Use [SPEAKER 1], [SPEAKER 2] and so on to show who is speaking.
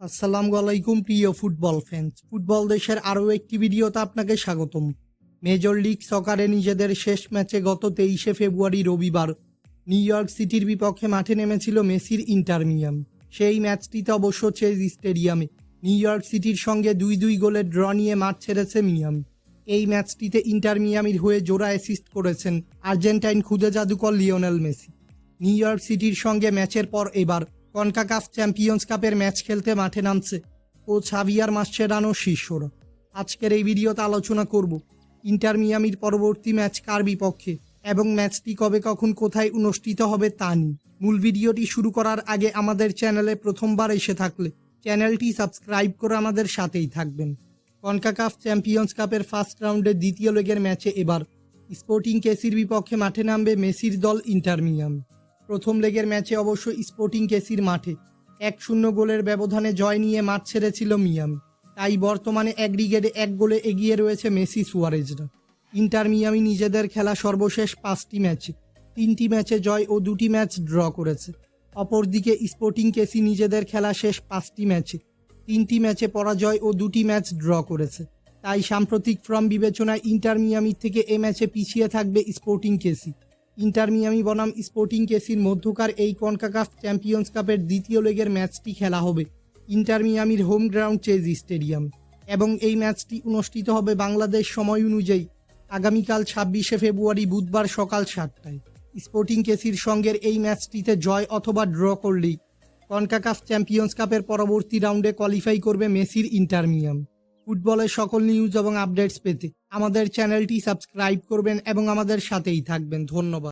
[SPEAKER 1] আসসালামু আলাইকুম, প্রিয় ফুটবল ফ্যান্স ফুটবল দেশের আরও একটি ভিডিওতে আপনাকে স্বাগতম। মেজর লিগ সকারে নিজেদের শেষ ম্যাচে গত তেইশে ফেব্রুয়ারি রবিবার নিউ ইয়র্ক সিটির বিপক্ষে মাঠে নেমেছিল মেসির ইন্টারমিয়াম সেই ম্যাচটিতে অবশ্য চেজ স্টেডিয়ামে নিউ ইয়র্ক সিটির সঙ্গে দুই দুই গোলের ড্র নিয়ে মাঠ ছেড়েছে মিয়ামি এই ম্যাচটিতে ইন্টার মিয়ামির হয়ে জোড়া অ্যাসিস্ট করেছেন আর্জেন্টাইন খুদে জাদুকর লিওনেল মেসি। নিউ ইয়র্ক সিটির সঙ্গে ম্যাচের পর এবার কনকাকাফ চ্যাম্পিয়ন্স কাপের ম্যাচ খেলতে মাঠে নামছে ও ছাবিয়ার মাসচেরানো শিষ্যরা আজকের এই ভিডিওতে আলোচনা করব ইন্টার মিয়ামির পরবর্তী ম্যাচ কার বিপক্ষে এবং ম্যাচটি কবে, কখন, কোথায় অনুষ্ঠিত হবে তা নিয়ে। মূল ভিডিওটি শুরু করার আগে আমাদের চ্যানেলে প্রথমবার এসে থাকলে চ্যানেলটি সাবস্ক্রাইব করে আমাদের সাথেই থাকবেন। কনকাকাফ চ্যাম্পিয়ন্স কাপের ফার্স্ট রাউন্ডের দ্বিতীয় লেগের ম্যাচে এবার স্পোর্টিং কেসির বিপক্ষে মাঠে নামবে মেসির দল ইন্টার মিয়ামি। প্রথম লেগের ম্যাচে অবশ্য স্পোর্টিং কেসির মাঠে। এক শূন্য গোলের ব্যবধানে জয় নিয়ে মাঠ ছেড়েছিল মিয়ামি। তাই বর্তমানে অ্যাগ্রিগেটে এক গোলে এগিয়ে রয়েছে মেসি সুয়ারেজরা। ইন্টার মিয়ামি নিজেদের খেলা সর্বশেষ পাঁচটি ম্যাচে। তিনটি ম্যাচে জয় ও দুটি ম্যাচ ড্র করেছে। অপরদিকে স্পোর্টিং কেসি নিজেদের খেলা শেষ পাঁচটি ম্যাচে। তিনটি ম্যাচে পরাজয় ও দুটি ম্যাচ ড্র করেছে। তাই সাম্প্রতিক ফর্ম বিবেচনায় ইন্টার মিয়ামি থেকে এ ম্যাচে পিছিয়ে থাকবে স্পোর্টিং কেসি। ইন্টার মিয়ামি বনাম স্পোর্টিং কেসির মধ্যকার এই কনকাকাফ চ্যাম্পিয়ন্স কাপের দ্বিতীয় লেগের ম্যাচটি খেলা হবে ইন্টার মিয়ামির হোম গ্রাউন্ড চেজ স্টেডিয়াম। এবং এই ম্যাচটি অনুষ্ঠিত হবে বাংলাদেশ সময় অনুযায়ী আগামীকাল ছাব্বিশে ফেব্রুয়ারি বুধবার সকাল সাতটায়। স্পোর্টিং কেসির সঙ্গের এই ম্যাচটিতে জয় অথবা ড্র করলেই কনকাকাফ চ্যাম্পিয়ন্স কাপের পরবর্তী রাউন্ডে কোয়ালিফাই করবে মেসির ইন্টার মিয়ামি। ফুটবলের সকল নিউজ এবং আপডেটস পেতে আমাদের চ্যানেলটি সাবস্ক্রাইব করবেন এবং আমাদের সাথেই থাকবেন। ধন্যবাদ।